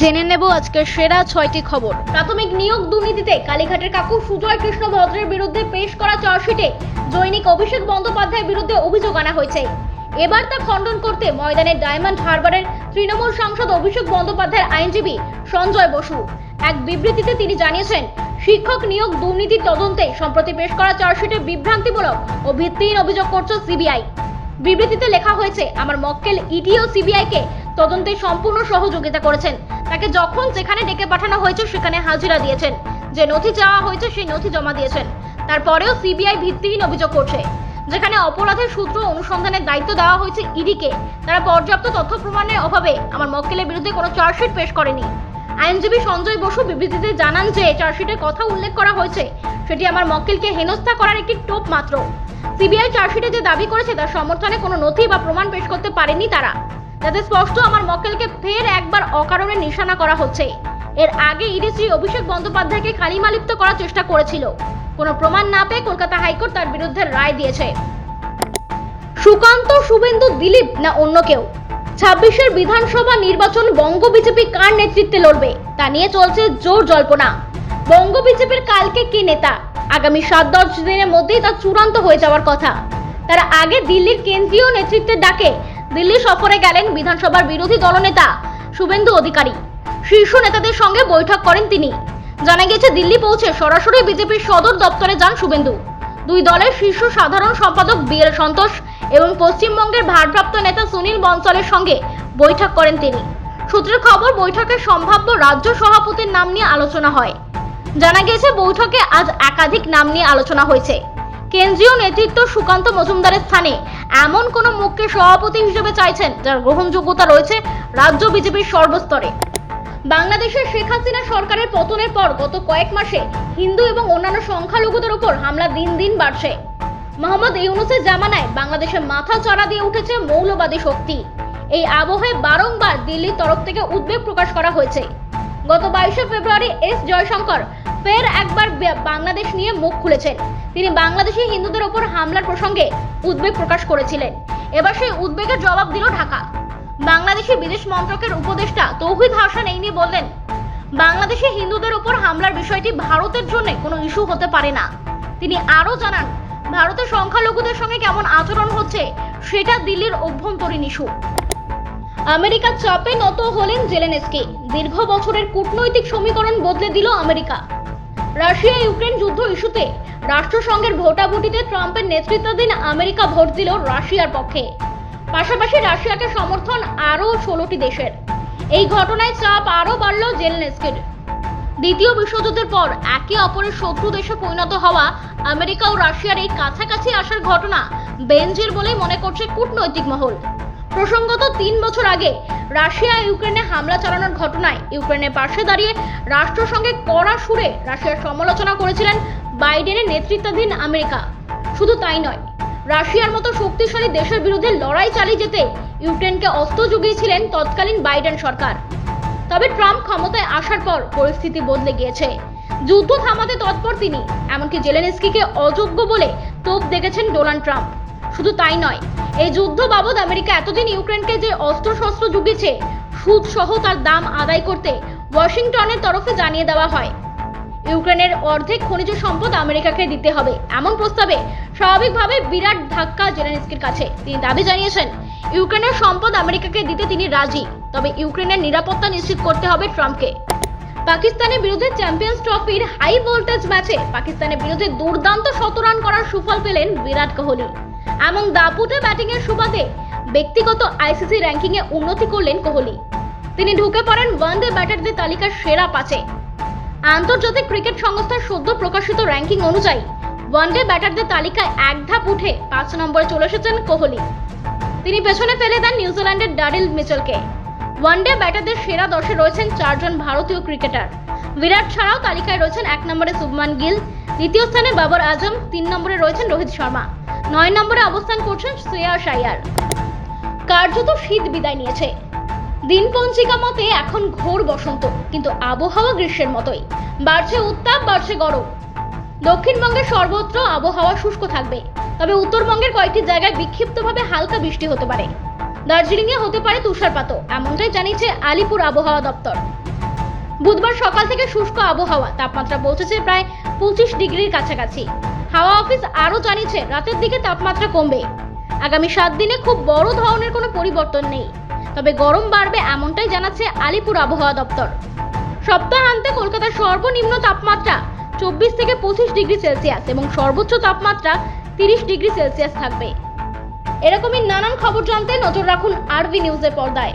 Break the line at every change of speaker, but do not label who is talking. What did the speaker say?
জেনে নেব আজকের সেরা ছয়টি খবর। প্রাথমিক নিয়োগ দুর্নীতিতে কালীঘাটের কাকু সুজয় কৃষ্ণ ভদ্রের বিরুদ্ধে পেশ করা চার্জশিটে জৈনিক অভিষেক বন্দ্যোপাধ্যায়ের বিরুদ্ধে অভিযোগ আনা হয়েছে। এবার তা খণ্ডন করতে ময়দানের ডায়মন্ড হারবারের তৃণমূল সাংসদ অভিষেক বন্দ্যোপাধ্যায়ের আইনজীবী সঞ্জয় বসু। এক বিবৃতিতে তিনি জানিয়েছেন, শিক্ষক নিয়োগ দুর্নীতির তদন্তে সম্প্রতি পেশ করা চার্জশিটে বিভ্রান্তিমূলক ও ভিত্তিহীন অভিযোগ করছে সিবিআই। বিবৃতিতে লেখা হয়েছে, আমার মক্কেল ইডি ও সিবিআই কে তদন্তে সম্পূর্ণ সহযোগিতা করেছেন। তাকে যখন যেখানে ডেকে পাঠানো হয়েছে, সেখানে হাজিরা দিয়েছেন। যে নথি চাওয়া হয়েছে, সেই নথি জমা দিয়েছেন। তারপরেও সিবিআই ভিত্তিহীন অভিযোগ করছে। যেখানে অপরাধের সূত্র অনুসন্ধানের দায়িত্ব দেওয়া হয়েছে ইডিকে। তারা পর্যাপ্ত তথ্য প্রমাণের অভাবে আমার মক্কেলের বিরুদ্ধে কোনো চার্জশিট পেশ করেনি। আইনজীবী সঞ্জয় বসু বিবৃতিতে জানান যে, চার্জশিটের কথা উল্লেখ করা হয়েছে, সেটি আমার মক্কেলকে হেনস্থা করার একটি টোপ মাত্র। সিবিআই চার্জশিটে যে দাবি করেছে, তার সমর্থনে কোনো নথি বা প্রমাণ পেশ করতে পারেনি তারা। যাতে স্পষ্ট আমার মক্কেলকে ফের একবার অকারণে নিশানা করা হচ্ছে। এর আগে ইডিসি অভিষেক বন্দ্যোপাধ্যায়কে কালিমালিপ্ত করার চেষ্টা করেছিল। কোনো প্রমাণ না পেয়ে কলকাতা হাইকোর্ট তার বিরুদ্ধে রায় দিয়েছে। সুকান্ত, শুভেন্দু, দিলীপ না অন্য কেউ? ছাব্বিশের বিধানসভা নির্বাচন বঙ্গ বিজেপি কার নেতৃত্বে লড়বে? তা নিয়ে চলছে জোর জল্পনা। বঙ্গ বিজেপির কালকে কে নেতা? আগামী সাত দশ দিনের মধ্যেই তা চূড়ান্ত হয়ে যাওয়ার কথা। তারা আগে দিল্লির কেন্দ্রীয় নেতৃত্বের ডাকে দিল্লি সফরে গেলেন বিধানসভার বিরোধী দলনেতা শুভেন্দু অধিকারী। শীর্ষ নেতাদের সঙ্গে বৈঠক করেন তিনি। জানা গেছে দিল্লি পৌঁছে সরাসরি বিজেপির সদর দপ্তরে যান শুভেন্দু। দুই দলের শীর্ষ সাধারণ সম্পাদক বি এল সন্তোষ এবং পশ্চিমবঙ্গের ভারপ্রাপ্ত নেতা সুনীল বনসলের সঙ্গে বৈঠক করেন তিনি। সূত্রের খবর, বৈঠকে সম্ভাব্য রাজ্য সভাপতির নাম নিয়ে আলোচনা হয়। জানা গেছে বৈঠকে আজ একাধিক নাম নিয়ে আলোচনা হয়েছে। কেন্দ্রীয় নেতৃত্ব সুকান্ত মজুমদারের স্থানে এমন কোন মুখকে সভাপতি হিসেবে চাইছেন যার গ্রহণযোগ্যতা রয়েছে রাজ্য বিজেপির সর্বস্তরে। বাংলাদেশের শেখ হাসিনা সরকারের পতনের পর গত কয়েক মাসে হিন্দু এবং অন্যান্য সংখ্যালঘুদের উপর হামলা দিন দিন বাড়ছে। মোহাম্মদ ইউনুসের জামানায় বাংলাদেশে মাথা চড়া দিয়ে উঠেছে মৌলবাদী শক্তি। এই আবহে বারংবার দিল্লির তরফ থেকে উদ্বেগ প্রকাশ করা হয়েছে। গত বাইশে ফেব্রুয়ারি এস জয়শঙ্কর ফের একবার বাংলাদেশ নিয়ে মুখ খুলেছেন। তিনি বাংলাদেশি হিন্দুদের ওপর হামলার প্রসঙ্গে উদ্বেগ প্রকাশ করেছিলেন। এবার সেই উদ্বেগের জবাব দিল ঢাকা। বাংলাদেশি বিদেশ মন্ত্রকের উপদেষ্টা তৌহিদ হাসান এই নিয়ে বললেন, বাংলাদেশি হিন্দুদের উপর হামলার বিষয়টি ভারতের জন্য কোনো ইস্যু হতে পারে না। তিনি আরও জানান, ভারতের সংখ্যালঘুদের সঙ্গে কেমন আচরণ হচ্ছে, সেটা দিল্লির অভ্যন্তরীণ ইস্যু। আমেরিকার চাপে নত হলেন জেলেনেসকে। দীর্ঘ বছরের কূটনৈতিক সমীকরণ বদলে দিল আমেরিকা। রাশিয়া ইউক্রেন যুদ্ধ ইস্যুতে রাষ্ট্রসংঘের ভোটাভুটিতে ট্রাম্পের নেতৃত্বাধীন আমেরিকা ভোট দিল রাশিয়ার পক্ষে। পাশাপাশি রাশিয়াকে সমর্থন আরও ষোলোটি দেশের। এই ঘটনায় চাপ আরও বাড়ল জেলেনস্কির। দ্বিতীয় বিশ্বযুদ্ধের পর একে অপরের শত্রু দেশে পরিণত হওয়া আমেরিকা ও রাশিয়ার এই কাছাকাছি আসার ঘটনা বেঞ্জির বলেই মনে করছে কূটনৈতিক মহল। প্রসঙ্গত তিন বছর আগে রাশিয়া ইউক্রেনে হামলা চালানোর ঘটনায় ইউক্রেনের পাশে দাঁড়িয়ে রাষ্ট্রসংঘে কড়া সুরে রাশিয়ার সমালোচনা করেছিলেন বাইডেনের নেতৃত্বাধীন আমেরিকা। শুধু তাই নয়, রাশিয়ার মতো শক্তিশালী দেশের বিরুদ্ধে লড়াই চালিয়ে যেতে ইউক্রেনকে অস্ত্র জুগিয়েছিলেন তৎকালীন বাইডেন সরকার। তবে ট্রাম্প ক্ষমতায় আসার পর পরিস্থিতি বদলে গিয়েছে। যুদ্ধ থামাতে তৎপর তিনি, এমনকি জেলেনস্কিকে অযোগ্য বলে তোপ দেখেছেন ডোনাল্ড ট্রাম্প। শুধু তাই নয়, এই যুদ্ধ বাবদ আমেরিকা এতদিন ইউক্রেনকে যে অস্ত্রশস্ত্র জুগিয়েছে সুদ সহ তার দাম আদায় করতে ওয়াশিংটনের তরফে জানিয়ে দেওয়া হয়। ইউক্রেনের অর্ধেক খনিজ সম্পদ আমেরিকাকে দিতে হবে, এমন প্রস্তাবে স্বাভাবিকভাবে বিরাট ধাক্কা জেলেনস্কির কাছে। তিনি দাবি জানিয়েছেন, ইউক্রেনের সম্পদ আমেরিকাকে দিতে তিনি রাজি, তবে ইউক্রেনের নিরাপত্তা নিশ্চিত করতে হবে ট্রাম্পকে। পাকিস্তানের বিরুদ্ধে চ্যাম্পিয়ন্স ট্রফির হাই ভোল্টেজ ম্যাচে পাকিস্তানের বিরুদ্ধে দুর্দান্ত শতরান করার সুফল পেলেন বিরাট কোহলি। এমন দাপুটে ব্যাটিংয়ের সুবাদে ব্যক্তিগত আইসিসি র্যাঙ্কিংয়ে উন্নতি করলেন কোহলি। তিনি ঢুকে পড়েন ওয়ানডে ব্যাটারদের তালিকার সেরা পাঁচে। আন্তর্জাতিক ক্রিকেট সংস্থার সদ্য প্রকাশিত র্যাঙ্কিং অনুযায়ী ওয়ানডে ব্যাটারদের তালিকায় এক ধাপ উঠে পাঁচ নম্বরে চলে এসেছেন কোহলি। তিনি পেছনে ফেলে দেন নিউজিল্যান্ডের ডারিল মিচেলকে। ওয়ানডে ব্যাটারদের সেরা দশে রয়েছেন চারজন ভারতীয় ক্রিকেটার বিরাট ছাড়াও তালিকায় রয়েছেন এক নম্বরে শুভমান গিল, দ্বিতীয় স্থানে বাবর আজম, তিন নম্বরে রয়েছেন রোহিত শর্মা। নয় নম্বরে অবস্থান করছেন শ্রেয়াস আয়ার। কার্যত শীত বিদায় নিয়েছে। দিন পঞ্জিকা মতে এখন ঘোর বসন্ত, কিন্তু আবহাওয়া গ্রীষ্মের মতোই। বাড়ছে উত্তাপ, বাড়ছে গরম। দক্ষিণবঙ্গের সর্বত্র আবহাওয়া শুষ্ক থাকবে, তবে উত্তরবঙ্গের কয়েকটি জায়গায় বিক্ষিপ্তভাবে হালকা বৃষ্টি হতে পারে। দার্জিলিংয়ে হতে পারে তুষারপাতও, এমনটাই জানিয়েছে আলিপুর আবহাওয়া দপ্তর। বুধবার সকাল থেকে শুষ্ক আবহাওয়া, তাপমাত্রা পৌঁছেছে প্রায় পঁচিশ ডিগ্রির কাছাকাছি। হাওয়া অফিস আরও জানিয়েছে রাতের দিকে তাপমাত্রা কমবে। আগামী সাত দিনে খুব বড় ধরনের কোনো পরিবর্তন নেই। তবে গরম বাড়বে এমনটাই জানাচ্ছে আলিপুর আবহাওয়া দপ্তর। সপ্তাহান্তে কলকাতার সর্বনিম্ন তাপমাত্রা চব্বিশ থেকে পঁচিশ ডিগ্রি সেলসিয়াস এবং সর্বোচ্চ তাপমাত্রা তিরিশ ডিগ্রি সেলসিয়াস থাকবে। এরকমই নানান খবর জানতে নজর রাখুন আরবি নিউজের পর্দায়।